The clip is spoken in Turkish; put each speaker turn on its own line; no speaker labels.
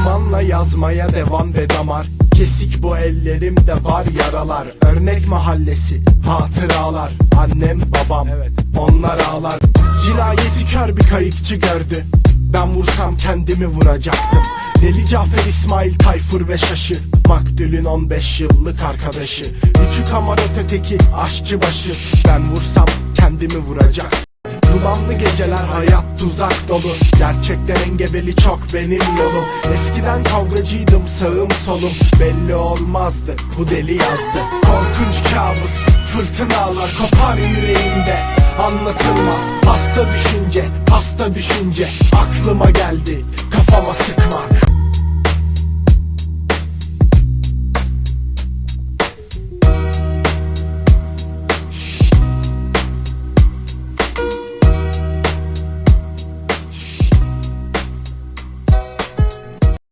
Dumanla yazmaya devam ve damar. Kesik bu ellerimde var yaralar. Örnek mahallesi hatıralar. Annem babam onlar ağlar. Cinayeti kör bir kayıkçı gördü. Ben vursam kendimi vuracaktım. Deli Cafer İsmail Tayfur ve Şaşı. Maktulün 15 yıllık arkadaşı. Üçü kamarot öteki aşçıbaşı. Ben vursam kendimi vuracak Dumanlı geceler hayat tuzak dolu. Gerçekten engebeli çok benim yolum. Eskiden kavgacıydım sağım solum. Belli olmazdı bu deli yazdı. Korkunç kabus fırtınalar kopar yüreğimde. Anlatılmaz hasta düşünce hasta düşünce Aklıma geldi. Kafama sıkmak